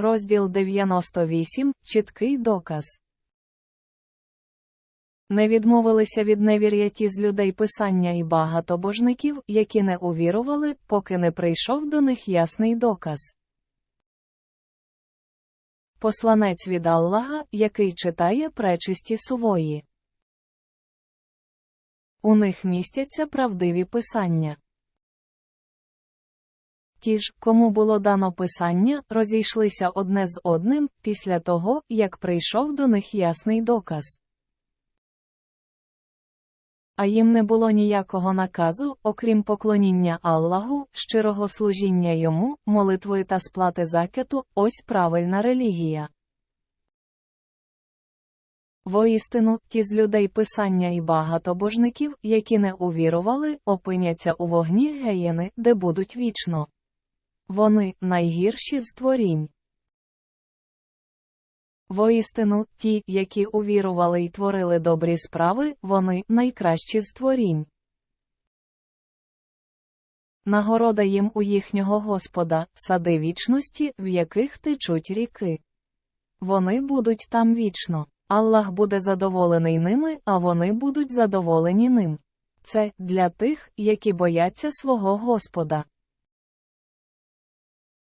Розділ 98. Чіткий доказ. Не відмовилися від невір'я ті з людей писання і багато божників, які не увірували, поки не прийшов до них ясний доказ. Посланець від Аллаха, який читає пречисті сувої. У них містяться правдиві писання. Ті ж, кому було дано писання, розійшлися одне з одним після того, як прийшов до них ясний доказ. А їм не було ніякого наказу, окрім поклоніння Аллаху, щирого служіння йому, молитви та сплати закяту, ось правильна релігія. Воістину, ті з людей писання і багато божників, які не увірували, опиняться у вогні геєни, де будуть вічно. Вони найгірші з творінь. Воістину, ті, які увірували й творили добрі справи, вони найкращі з творінь. Нагорода їм у їхнього Господа, сади вічності, в яких течуть ріки. Вони будуть там вічно. Аллах буде задоволений ними, а вони будуть задоволені ним. Це для тих, які бояться свого Господа.